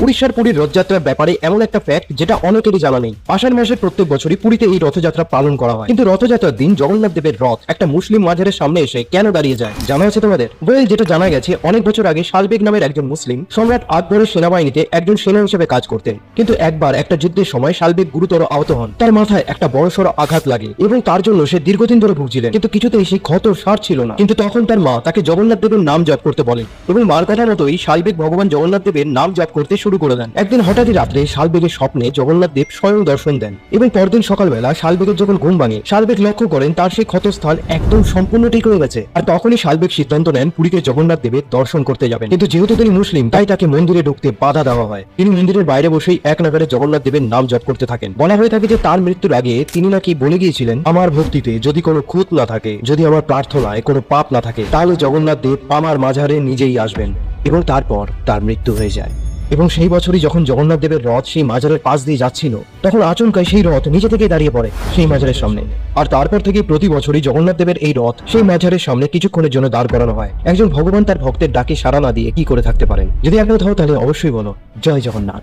উড়িষ্যার পুরীর রথযাত্রার ব্যাপারে এমন একটা ফ্যাক্ট যেটা অনেকেরই জানা নেই। আষাঢ় মাসে প্রত্যেক বছরই পুরীতে এই রথযাত্রা পালন করা হয়। কিন্তু রথযাত্রার দিন জগন্নাথ দেবের রথ একটা মুসলিম মাজারের সামনে এসে কেন দাঁড়িয়ে যায়? জানা আছে তোমাদের? ওয়েল যেটা জানা গেছে, অনেক বছর আগে শালবেগ নামের একজন মুসলিম সম্রাট আকবরের সেনাবাহিনীতে একজন সেনা হিসেবে কাজ করতেন। কিন্তু একবার একটা যুদ্ধের সময় শালবেগ গুরুতর আহত হন। তার মাথায় একটা বড়সড় আঘাত লাগে এবং তার জন্য সে দীর্ঘদিন ধরে ভুগছিলেন। কিন্তু কিছুতেই সেই ক্ষত সার ছিল না। কিন্তু তখন তার মা তাকে জগন্নাথ দেবের নাম জপ করতে বলেন এবং মার কথার মতোই শালবেগ ভগবান জগন্নাথ দেবের নাম জপ করতে শুরু করে দেন। একদিন হঠাৎই রাত্রে শালবেগের স্বপ্নে জগন্নাথ দেব স্বয়ং দর্শন দেন এবং পরদিন সকালবেলা শালবেগের যখন ঘুম ভাঙে, শালবেগ লক্ষ্য করেন তার সেই ক্ষতস্থল একদম সম্পূর্ণ ঠিক হয়ে গেছে আর তখনই শালবেগ সিদ্ধান্ত নেন পুরীতে জগন্নাথ দেবের দর্শন করতে যাবেন। কিন্তু যেহেতু তিনি মুসলিম, তাই তাকে মন্দিরে ঢুকতে বাধা দেওয়া হয়। তিনি মন্দিরের বাইরে বসেই এক নাগারে জগন্নাথ দেবের নাম জপ করতে থাকেন। বলা হয়ে থাকে যে তার মৃত্যুর আগে তিনি নাকি বলে গিয়েছিলেন, আমার ভক্তিতে যদি কোনো খুঁত না থাকে, যদি আমার প্রার্থনায় কোনো পাপ না থাকে, তাহলে জগন্নাথ দেব আমার মাঝারে নিজেই আসবেন এবং তারপর তার মৃত্যু হয়ে যায়। এবং সেই বছরই যখন জগন্নাথ দেবের রথ সেই মাজারের পাশ দিয়ে যাচ্ছিল, তখন আচমকাই সেই রথ নিজে থেকে দাঁড়িয়ে পড়ে সেই মাজারের সামনে। আর তারপর থেকে প্রতি বছরই জগন্নাথ দেবের এই রথ সেই মাজারের সামনে কিছুক্ষণের জন্য দাঁড় করানো হয়। একজন ভগবান তার ভক্তের ডাকে সাড়া না দিয়ে কি করে থাকতে পারেন? যদি একবার ধরো তাহলে অবশ্যই বলো। জয় জগন্নাথ।